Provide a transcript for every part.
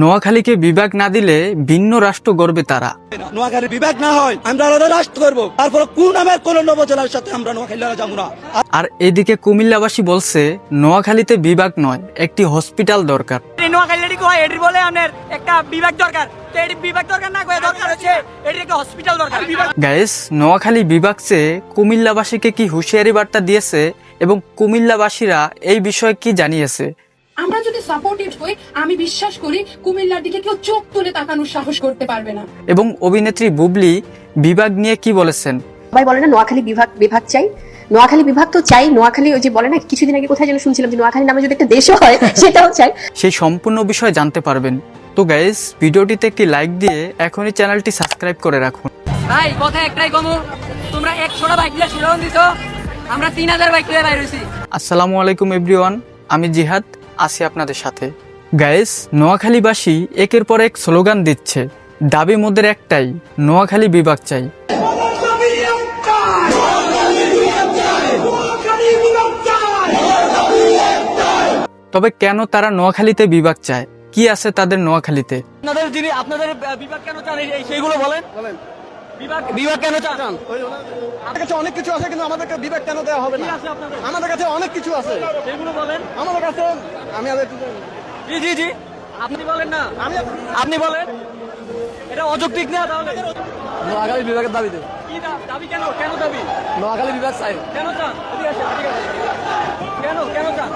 নোয়াখালীকে বিভাগ না দিলে ভিন্ন রাষ্ট্র গড়বে তারা। নোয়াখালী বিভাগ না হয় আমরা আলাদা রাষ্ট্র করব তারপর কোন নামের কোন নবজেলার সাথে আমরা নোয়াখালী যাব না। আর এদিকে কুমিল্লাবাসী বলছে নোয়াখালীতে বিভাগ নয় একটি হসপিটাল দরকার। নোয়াখালী কয় এটির বলে আপনার একটা বিভাগ দরকার। তো এটি বিভাগ দরকার না কয়ে দরকার হচ্ছে এটির একটা হসপিটাল দরকার। বিভাগ গাইস নোয়াখালী বিভাগ চেয়ে কুমিল্লাবাসীকে কি হুঁশিয়ারি বার্তা দিয়েছে এবং কুমিল্লাবাসীরা এই বিষয়ে কি জানিয়েছে? আমরা যদি সাপোর্টেড হই আমি বিশ্বাস করি কুমিল্লার দিকে কেউ চোখ তুলে তাকানোর সাহস করতে পারবে না। এবং অভিনেত্রী বুবলি বিভাগ নিয়ে কি বলেছেন? সবাই বলে না নোয়াখালী বিভাগ বিভাগ চাই। নোয়াখালী বিভাগ তো চাই নোয়াখালী ওই যে বলে না কিছুদিন আগে কোথায় যেন শুনছিলাম যে নোয়াখালী নামে যদি একটা দেশও হয় সেটাও চাই। সেই সম্পূর্ণ বিষয় জানতে পারবেন। তো গাইস ভিডিওটিতে একটি লাইক দিয়ে এখনই চ্যানেলটি সাবস্ক্রাইব করে রাখুন। ভাই কথা একটাই কমু। তোমরা একশোটা বাইক দিয়ে শুরু দিত আমরা তিন হাজার বাইক দিয়ে বাইর হয়েছি। আসসালামু আলাইকুম এভরিওয়ান। আমি জিহাদ আছি আপনাদের সাথে। গাইস নোয়াখালীবাসী একের পর এক স্লোগান দিচ্ছে দাবি মোদের একটাই নোয়াখালী বিভাগ চাই। তবে কেন তারা নোয়াখালীতে বিভাগ চায়? কি আছে তাদের নোয়াখালীতে? আপনাদের যিনি আপনাদের বিভাগ কেন চান সেইগুলো বলেন। বিভাগ কেন চান? আমাদের কাছে অনেক কিছু আছে কিন্তু আমাদেরকে বিভাগ কেন দেওয়া হবে না? আমাদের কাছে অনেক কিছু আছে। সেগুলো বলেন। আমাদের কাছে আমি জি জি জি। আপনি বলেন না। আমি আপনি বলেন। এটা অযৌক্তিক না তাহলে? নোয়াখালী বিভাগের দাবি দেব। দাবি কেন? কেন দাবি? নোয়াখালী বিভাগ চাই কেন চান। কেন কেন চান?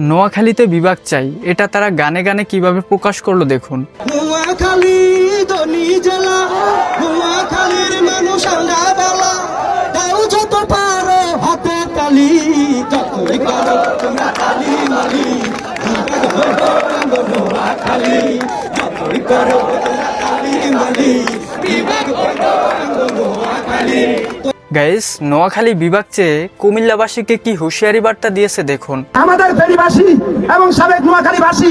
নোয়াখালীতে বিভাগ চাই। এটা তারা গানে গানে কীভাবে প্রকাশ করল দেখুন। নোয়াখালী তাও যত বিভাগ নোয়াখালী গাইস নোয়াখালী বিভাগ চেয়ে কুমিল্লাবাসীকে কি হুঁশিয়ারি বার্তা দিয়েছে দেখুন। আমাদের ফেরিবাসী এবং সাবেক নোয়াখালীবাসী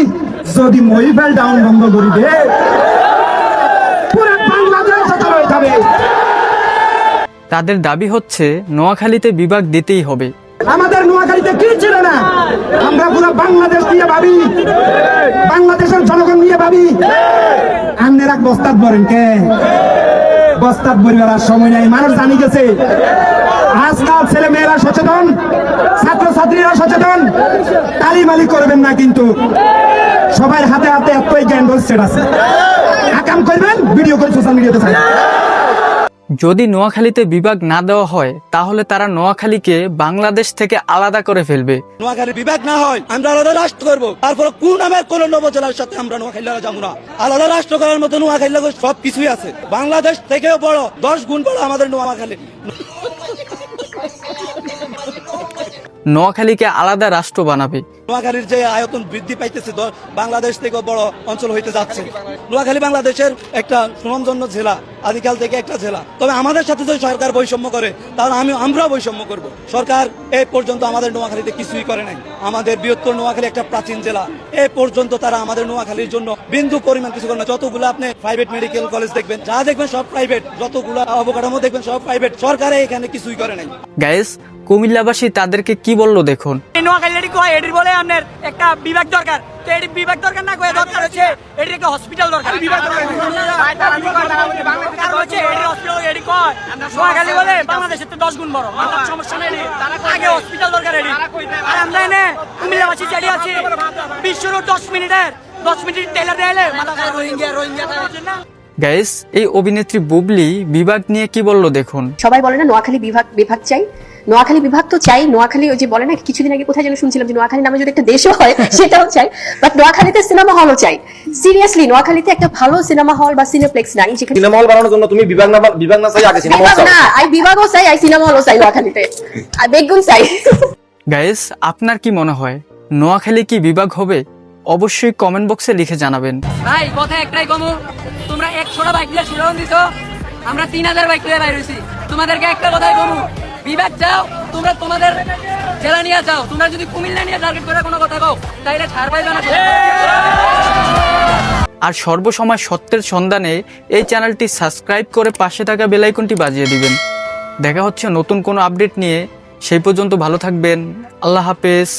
যদি মহিফেল ডাউন বন্ধ করি দে। পুরো বাংলাদেশ চলে যাবে তাদের দাবি হচ্ছে নোয়াখালীতে বিভাগ দিতেই হবে। আমাদের নোয়াখালীতে কি ছিল না? আমরা পুরো বাংলাদেশ নিয়ে ভাবি। বাংলাদেশের জনগণ নিয়ে ভাবি। আন্নের এক বলেন কে? বস্তাত পরিবার আর সময় নাই মানুষ জানি গেছে। আজকাল ছেলে মেয়েরা সচেতন ছাত্র ছাত্রীরা সচেতন, তালি মালি করবেন না কিন্তু। সবার হাতে হাতে এতই জ্ঞান সেট আছে। আকাম করবেন ভিডিও করে সোশ্যাল মিডিয়াতে ছাড়েন। যদি নোয়াখালীতে বিভাগ না দেওয়া হয় তাহলে তারা নোয়াখালীকে বাংলাদেশ থেকে আলাদা করে ফেলবে। নোয়াখালী বিভাগ না হয় আমরা আলাদা রাষ্ট্র করব। তারপর কোন নামের কোন নবজেলার সাথে আমরা নোয়াখালী যাব না। আলাদা রাষ্ট্র করার মতো নোয়াখালী সব কিছুই আছে। বাংলাদেশ থেকেও বড় দশ গুণ বড় আমাদের নোয়াখালী। নোয়াখালীকে আলাদা রাষ্ট্র বানাবে। নোয়াখালীর যে আয়তন বৃদ্ধি পাইতেছে বাংলাদেশ থেকে বড় অঞ্চল হইতে যাচ্ছে। নোয়াখালী বাংলাদেশের একটা সুনামজন্য জেলা। আদিকাল থেকে একটা জেলা। তবে আমাদের সাথে যদি সরকার বৈষম্য করে, তাহলে আমি আমরাও বৈষম্য করব। সরকার এ পর্যন্ত আমাদের নোয়াখালীতে কিছুই করে নাই। আমাদের বৃহত্তর নোয়াখালী একটা প্রাচীন জেলা। এ পর্যন্ত তারা আমাদের নোয়াখালীর জন্য বিন্দু পরিমাণ কিছু করে না যতগুলো আপনি প্রাইভেট মেডিকেল কলেজ দেখবেন, যা দেখবেন সব প্রাইভেট যতগুলো অবকাঠামো দেখবেন সব প্রাইভেট সরকারে এখানে কিছুই করে নাই। গাইস কুমিল্লাবাসী তাদেরকে কি বলল দেখুন। নোয়াখালী কয়? এটির বলে আপনার একটা বিভাগ দরকার। তো এটি বিভাগ দরকার না কয়ে দরকার হচ্ছে এটির একটা হসপিটাল দরকার? বিভাগ দরকার। হচ্ছে এটির হসপিটাল এটি কয়? নোয়াখালী বলে বাংলাদেশের তো দশ গুণ বড়। মাথার সমস্যা নেই। আগে হসপিটাল দরকার এটি। আর আমরা এনে কুমিল্লাবাসী চারি আছি বিশ্বর দশ মিনিটের দশ মিনিট টেলার দেয়ালে মাথা খারাপ রোহিঙ্গা রোহিঙ্গা। না? গাইস এই অভিনেত্রী বুবলি বিভাগ নিয়ে কি বলল দেখুন। সবাই বলে না নোয়াখালী বিভাগ বিভাগ চাই। নোয়াখালী বিভাগ তো চাই নোয়াখালী ওই যে বলে না কিছুদিন আগে কোথায় যেন শুনছিলাম যে নোয়াখালী নামে যদি একটা দেশও হয় সেটাও চাই। বাট নোয়াখালীতে সিনেমা হলও চাই। সিরিয়াসলি নোয়াখালীতে একটা ভালো সিনেমা হল বা সিনেপ্লেক্স নাই যেখানে সিনেমা হল বানানোর জন্য তুমি বিভাগ না বিভাগ না চাই আগে সিনেমা হল না আই বিভাগও চাই আই সিনেমা হলও চাই নোয়াখালীতে। আর বেগুন চাই। গাইস আপনার কি মনে হয় নোয়াখালী কি বিভাগ হবে? অবশ্যই কমেন্ট বক্সে লিখে জানাবেন। ভাই কথা একটাই কমু তোমরা একশোটা বাইক দিয়ে শুরু দিত আমরা তিন হাজার বাইক দিয়ে বাইর হয়েছি। তোমাদেরকে একটা কথাই কমু বিভাগ চাও তোমরা তোমাদের জেলা নিয়ে চাও তোমরা যদি কুমিল্লা নিয়ে টার্গেট করে কোনো কথা কও। তাইলে ছাড় পাইবে না আর সর্বসময় সত্যের সন্ধানে এই চ্যানেলটি সাবস্ক্রাইব করে পাশে থাকা বেলাইকনটি বাজিয়ে দিবেন। দেখা হচ্ছে নতুন কোনো আপডেট নিয়ে। সেই পর্যন্ত ভালো থাকবেন। আল্লাহ হাফেজ।